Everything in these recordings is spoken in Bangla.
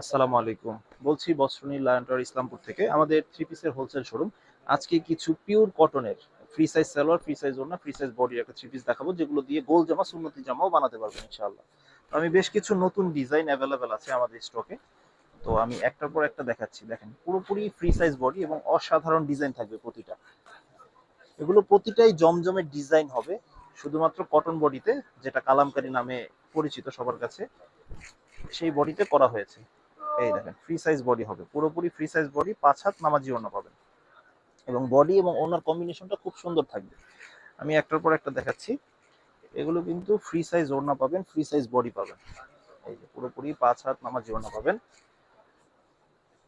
আসসালামু আলাইকুম। বলছি বস্ত্রনী লায়ন্টর ইসলামপুর থেকে। আমাদের থ্রি পিসের হোলসেল শোরুম আজকে কিছু পিওর কটনের free size salwar free size ওড়না ফ্রি সাইজ বডির একটা থ্রি পিস দেখাবো, যেগুলো দিয়ে গোল জামা, সুন্নতি জামাও বানাতে পারবেন ইনশাআল্লাহ। তো আমি বেশ কিছু নতুন ডিজাইন অ্যাভেলেবেল আছে আমাদের স্টকে তো আমি একটার পর একটা দেখাচ্ছি। দেখেন, পুরোপুরি ফ্রি সাইজ বডি এবং অসাধারণ ডিজাইন থাকবে প্রতিটা। এগুলো প্রতিটাই জমজমের ডিজাইন হবে, শুধুমাত্র কটন বডিতে যেটা কালামকারী নামে পরিচিত সবার কাছে। সেই বডিতে করা হয়েছে। এই দেখেন ফ্রি সাইজ বডি হবে। পুরোপুরি ফ্রি সাইজ বডি পাঁচ হাত নামাজি ওড়না পাবেন। এবং বডি এবং ওনার কম্বিনেশনটা খুব সুন্দর থাকবে। আমি একটার পর একটা দেখাচ্ছি। এগুলো কিন্তু ফ্রি সাইজ ওড়না পাবেন ফ্রি সাইজ বডি পাবেন। এই যে পুরোপুরি পাঁচ হাত নামাজি ওড়না পাবেন।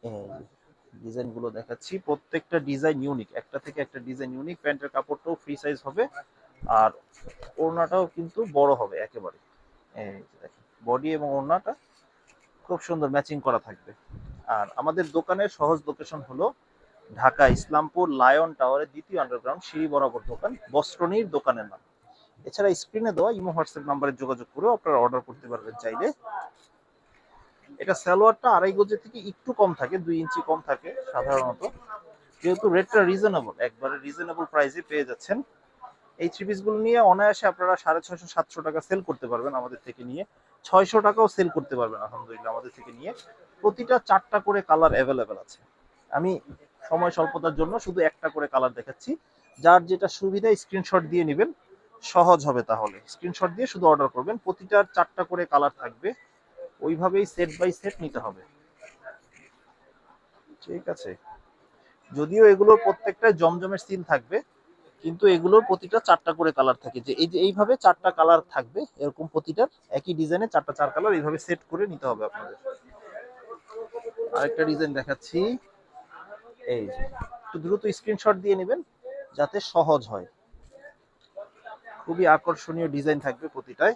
এই ডিজাইনগুলো দেখাচ্ছি। প্রত্যেকটা ডিজাইন ইউনিক একটা থেকে একটা ডিজাইন ইউনিক প্যান্টের কাপড়টাও ফ্রি সাইজ হবে। আর ওড়নাটাও কিন্তু বড় হবে একেবারে। এই দেখেন বডি এবং ওড়নাটা খুব সুন্দর ম্যাচিং করা থাকবে। আর আমাদের দোকানের সহজ লোকেশন হলো ঢাকা ইসলামপুর লায়ন টাওয়ারের দ্বিতীয় আন্ডারগ্রাউন্ড সিঁড়ি বরাবর দোকান বস্ত্রনীর দোকানের নাম। এছাড়া স্ক্রিনে দেওয়া ইমো হোয়াটসঅ্যাপ নাম্বারে যোগাযোগ করেও আপনারা অর্ডার করতে পারবেন চাইলে। এটা সালোয়ারটা আড়াই গজের থেকে একটু কম থাকে, দুই ইঞ্চি কম থাকে সাধারণত। যেহেতু রেটটা রিজনেবল একবারে রিজনেবল প্রাইসে পেয়ে যাচ্ছেন। এই থ্রি পিসগুলো নিয়ে অনায়াসে আপনারা সাড়ে ছয়শো, সাতশো টাকা সেল করতে পারবেন আমাদের থেকে নিয়ে। ছয়শো টাকাও সেল করতে পারবেন, আলহামদুলিল্লাহ, আমাদের থেকে নিয়ে। প্রতিটা চারটা করে কালার অ্যাভেলেবেল আছে। আমি সময় স্বল্পতার জন্য শুধু একটা করে কালার দেখাচ্ছি। যার যেটা সুবিধা স্ক্রিনশট দিয়ে নেবেন। সহজ হবে তাহলে। স্ক্রিনশট দিয়ে শুধু অর্ডার করবেন। প্রতিটার চারটা করে কালার থাকবে। ওইভাবেই সেট বাই সেট নিতে হবে। ঠিক আছে? যদিও এগুলোর প্রত্যেকটা জমজমের সিল থাকবে। কিন্তু এগুলোর প্রতিটা চারটা করে কালার থাকে। যে এই যে এইভাবে চারটা কালার থাকবে, এরকম প্রতিটার একই ডিজাইনে চারটা চার কালার এইভাবে সেট করে নিতে হবে আপনাদের। আরেকটা ডিজাইন দেখাচ্ছি। এই যে, একটু দ্রুত স্ক্রিনশট দিয়ে নেবেন যাতে সহজ হয়। খুবই আকর্ষণীয় ডিজাইন থাকবে প্রতিটায়।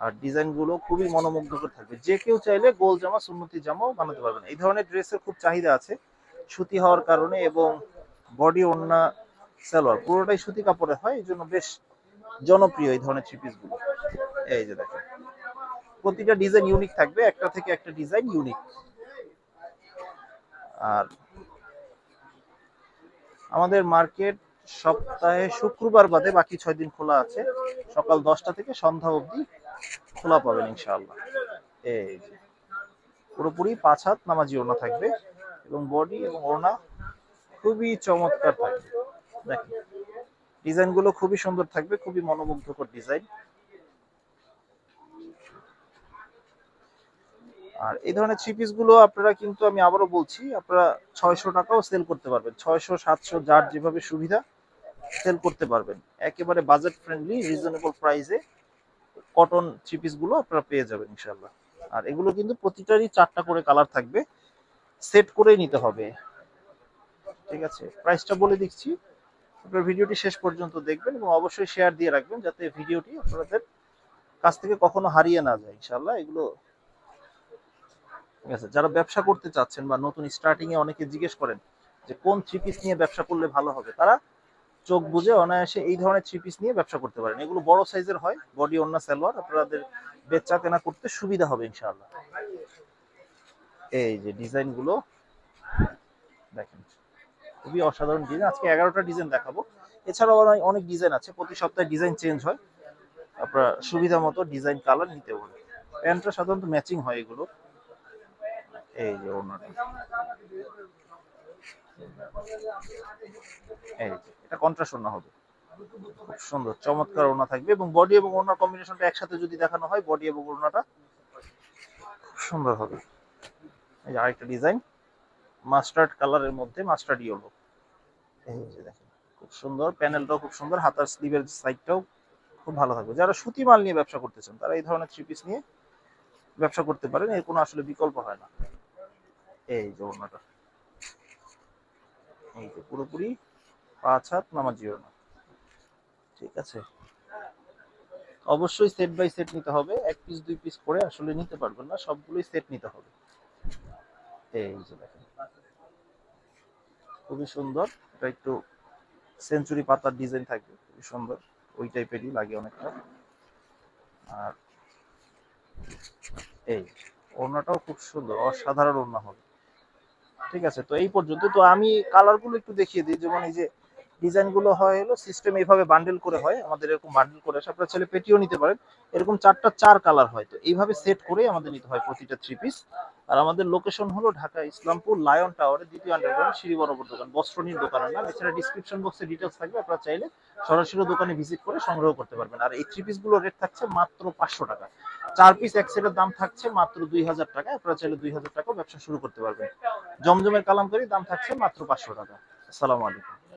আর ডিজাইনগুলো খুবই মনোমুগ্ধকর থাকবে। যে কেউ চাইলে গোল জামা, সুন্নতি জামাও বানাতে পারবেন। এই ধরনের ড্রেসের খুব চাহিদা আছে। সুতি হওয়ার কারণে এবং বডি ওড়না সালোয়ার, পুরোটাই সুতি কাপড়ে হয়, এই জন্য বেশ জনপ্রিয় এই ধরনের থ্রি পিসগুলো। এই যে দেখেন, প্রতিটা ডিজাইন ইউনিক থাকবে, একটা থেকে একটা ডিজাইন ইউনিক আর আমাদের মার্কেট সপ্তাহে শুক্রবার বাদে বাকি ছয় দিন খোলা আছে। সকাল দশটা থেকে সন্ধ্যা অবধি খোলা পাবেন ইনশাআল্লাহ। এই যে, পুরোপুরি পাঁচ হাত নামাজি ওড়না থাকবে এবং বডি এবং ওড়না খুবই চমৎকার থাকবে। দেখেন। ডিজাইনগুলো খুবই সুন্দর থাকবে, খুবই মনোমুগ্ধকর ডিজাইন। আর এই ধরনের থ্রি পিসগুলো আপনারা কিন্তু আমি আবারও বলছি, আপনারা ছয়শো টাকাও সেল করতে পারবেন। ছয়শো, সাতশো, যার যেভাবে সুবিধা সেল করতে পারবেন। একেবারে বাজেট ফ্রেন্ডলি রিজনেবল প্রাইসে কটন থ্রি পিসগুলো আপনারা পেয়ে যাবেন ইনশাল্লাহ আর এগুলো কিন্তু প্রতিটারই চারটা করে কালার থাকবে। সেট করেই নিতে হবে। ঠিক আছে? প্রাইসটা বলে দিচ্ছি। আপনার ভিডিওটি শেষ পর্যন্ত দেখবেন এবং অবশ্যই শেয়ার দিয়ে রাখবেন যাতে ভিডিওটি আপনাদের কাছ থেকে কখনো হারিয়ে না যায় ইনশাল্লাহ এগুলো ঠিক আছে, যারা ব্যবসা করতে চাচ্ছেন বা নতুন স্টার্টিং এ অনেকে জিজ্ঞেস করেন যে কোন থ্রি পিস নিয়ে ব্যবসা করলে ভালো হবে, তারা চোখ বুঝে অনায়াসে এই ধরনের থ্রি পিস নিয়ে ব্যবসা করতে পারেন। এগুলো বড় সাইজের হয় বডি অন্য সালোয়ার, আপনাদের বেচা কেনা করতে সুবিধা হবে, ইনশাআল্লাহ। এই যে ডিজাইনগুলো, দেখেন। খুবই অসাধারণ ডিজাইন আজকে এগারোটা ডিজাইন দেখাবো। এছাড়াও অনেক- ডিজাইন আছে। প্রতি সপ্তাহে ডিজাইন চেঞ্জ হয়। আপনার সুবিধা মতো ডিজাইন কালার নিতে পারেন। প্যান্টটা সাধারণত ম্যাচিং হয় এগুলো। এই যে ওনাটা এই এটা কন্ট্রাস্ট ওনা হবে। খুব সুন্দর, চমৎকার ওনা থাকবে এবং বডি এবং ওনার কম্বিনেশনটা একসাথে যদি দেখানো হয় বডি এবং ওনাটা খুব সুন্দর হবে। এই আরেকটা ডিজাইন মাস্টার্ড কালারের মধ্যে মাস্টার্ড ইয়েলো। এই যে দেখেন খুব সুন্দর প্যানেলটাও খুব সুন্দর হাতার স্লিভের সাইডটাও খুব ভালো থাকবে। যারা সুতি মাল নিয়ে ব্যবসা করতেছেন তারা এই ধরনের থ্রি পিস নিয়ে ব্যবসা করতে পারেন এর কোনো আসলে বিকল্প হয় না। এই যে ওনাটা এই যে পুরোপুরি পাঁচ হাত নামাজি ওনা ঠিক আছে? অবশ্যই সেট বাই সেট নিতে হবে এক পিস দুই পিস করে আসলে নিতে পারবেন না সবগুলোই সেট নিতে হবে। খুবই সুন্দর। এটা একটু সেঞ্চুরি পাতার ডিজাইন থাকবে, খুবই সুন্দর। ওই টাইপেরই লাগে অনেকটা। আর এই ওড়নাটাও খুব সুন্দর, অসাধারণ ওড়না হবে। ঠিক আছে, তো এই পর্যন্ত। তো আমি কালারগুলো একটু দেখিয়ে দিই। যেমন এই যে ডিজাইনগুলো হয় হলো সিস্টেম এইভাবে বান্ডেল করে হয়, আমাদের এরকম বান্ডেল করে আসে। আপনারা চাইলে পেটিও নিতে পারেন, এরকম চারটা চার কালার হয়। তো এইভাবে সেট করে আমাদের নিতে হয় প্রতিটা থ্রি পিস আর আমাদের লোকেশন হলো ঢাকা ইসলামপুর লায়ন টাওয়ারে দ্বিতীয় আন্ডারগ্রাউন্ড সিঁড়ি বরাবর দোকান বস্ত্রনীর দোকানের নাম। এছাড়া ডিসক্রিপশন বক্সে ডিটেলস থাকবে, আপনারা চাইলে সরাসরি দোকানে ভিজিট করে সংগ্রহ করতে পারবেন। আর এই থ্রি পিসগুলো রেট থাকছে মাত্র পাঁচশো টাকা। চার পিস এক সেটের দাম থাকছে মাত্র দুই হাজার টাকা, আপনারা চাইলে দুই হাজার টাকা ব্যবসা শুরু করতে পারবেন। জমজমের কালামকারি দাম থাকছে মাত্র পাঁচশো টাকা। আসসালামু আলাইকুম।